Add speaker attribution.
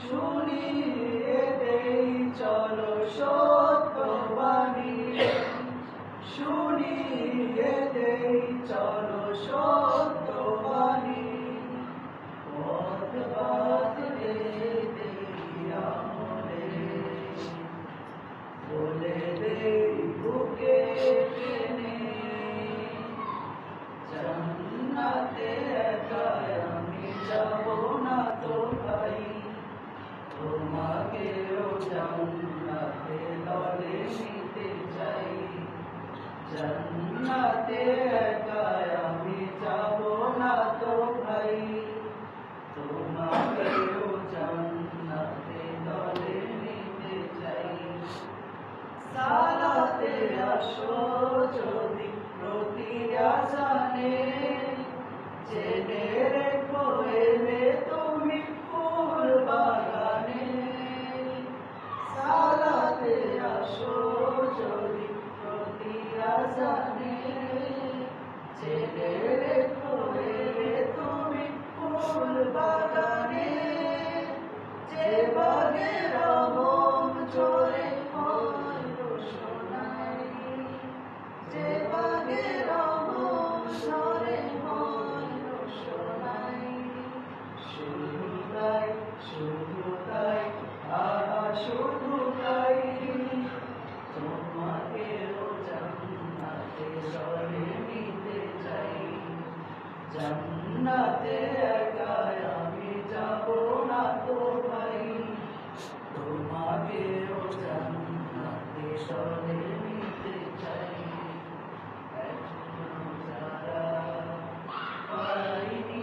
Speaker 1: শুনিয়ে দেই চলো সত্যবাণী শুনিয়ে দেই চলো সত্যবাণী জান্নাতে একাই আমি যাব না তো ভাই। তোমাকেও জান্নাতে দলে নিতে চাই। সালাতে আসো যদি প্রতি আজানে জেনে রেখো তুমি ফুল বাগানে যে বাগে রবম চোরে রোশনাই যে বাগে চোরে হয় রোশনাই শুধু তাই শুধু তাই আহা শুধু তাই তোমাকেও জান্নাতে চলে নিতে চাই জান্নাতে একাই আমি যাব না তো ভাই। তোমাকেও জান্নাতে চলে নিতে চাই। এখনও যারা পাইনি